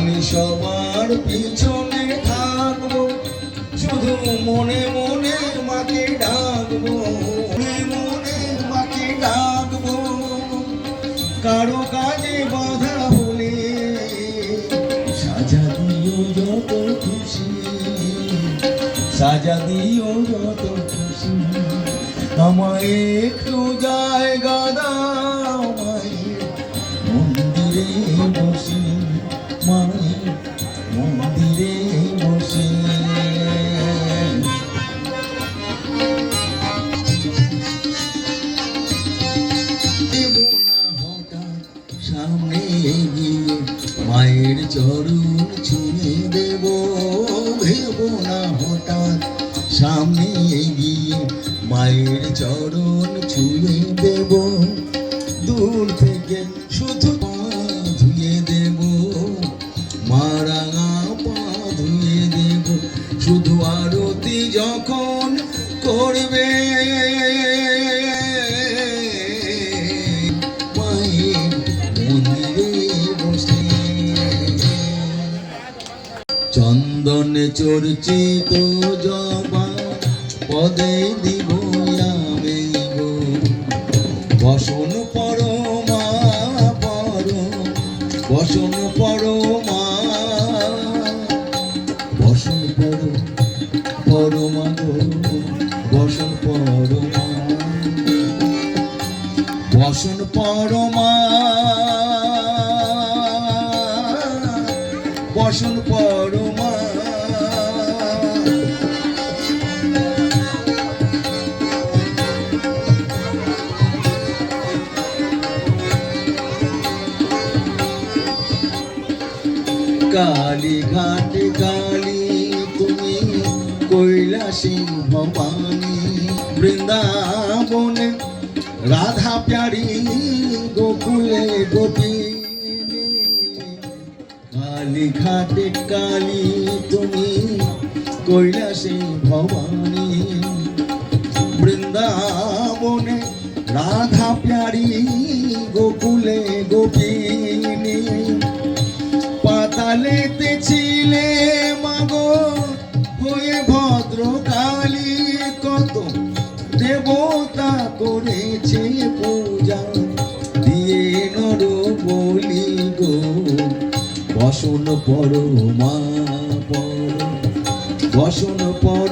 আমি সবার পিছনে থাকব, শুধু মনে মনে মাকে ডাকবো, মনে মনে মাকে ডাকবো। কারও কাজে বাধা হলে সাজা দিও যত খুশি, সাজা দিও যত খুশি। আমায় একটু মায়ের চরণ ছুঁয়ে দেব, ভেব না হঠাৎ। সামনে গিয়ে মায়ের চরণ ছুঁয়ে দেব। দূর থেকে শুধু পা ধুয়ে দেব। মারাঙা পা ধুয়ে দেব। শুধু আরতি যখন করবে চন্দনে চর্চিত জবা, পদে দিব আমি বসন পরমা পর বসন পরমা, বসন পর পরমা গো, বসন পরমা। বসন পরমা বসন পরমা। কালী ঘাট কালী তুমি কৈলাসী ভবানী বৃন্দাবনে রাধা প্যারি গোকুলে গোপিনী কালী ঘাটে কালী তুমি কৈলাসী ভবানী। বৃন্দাবনে রাধা প্যারি গোকুলে গোপিনী। পাতালেতে ছিলে মাগো হয়ে ভদ্র কালী কত দেবতা করেছে পূজা। বসন পর মা পর বসন পর